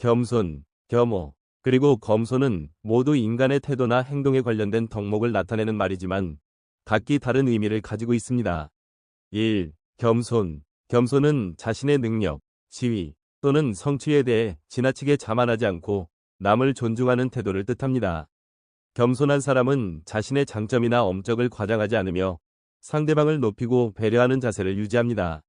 겸손, 겸호, 그리고 검소는 모두 인간의 태도나 행동에 관련된 덕목을 나타내는 말이지만 각기 다른 의미를 가지고 있습니다. 1. 겸손. 겸손은 자신의 능력, 지위 또는 성취에 대해 지나치게 자만하지 않고 남을 존중하는 태도를 뜻합니다. 겸손한 사람은 자신의 장점이나 엄적을 과장하지 않으며 상대방을 높이고 배려하는 자세를 유지합니다.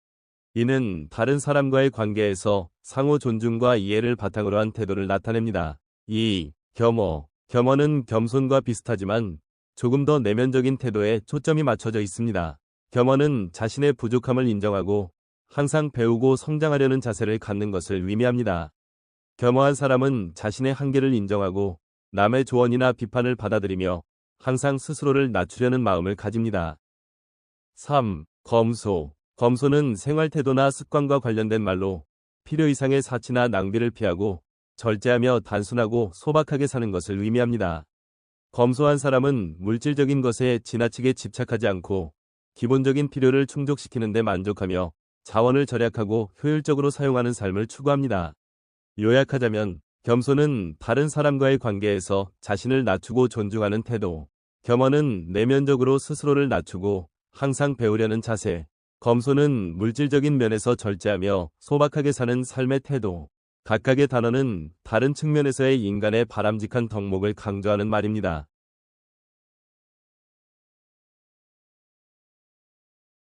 이는 다른 사람과의 관계에서 상호 존중과 이해를 바탕으로 한 태도를 나타냅니다. 2. 겸허. 겸허는 겸손과 비슷하지만 조금 더 내면적인 태도에 초점이 맞춰져 있습니다. 겸허는 자신의 부족함을 인정하고 항상 배우고 성장하려는 자세를 갖는 것을 의미합니다. 겸허한 사람은 자신의 한계를 인정하고 남의 조언이나 비판을 받아들이며 항상 스스로를 낮추려는 마음을 가집니다. 3. 검소. 검소는 생활 태도나 습관과 관련된 말로 필요 이상의 사치나 낭비를 피하고 절제하며 단순하고 소박하게 사는 것을 의미합니다. 검소한 사람은 물질적인 것에 지나치게 집착하지 않고 기본적인 필요를 충족시키는 데 만족하며 자원을 절약하고 효율적으로 사용하는 삶을 추구합니다. 요약하자면 겸손은 다른 사람과의 관계에서 자신을 낮추고 존중하는 태도, 겸허는 내면적으로 스스로를 낮추고 항상 배우려는 자세, 검소는 물질적인 면에서 절제하며 소박하게 사는 삶의 태도, 각각의 단어는 다른 측면에서의 인간의 바람직한 덕목을 강조하는 말입니다.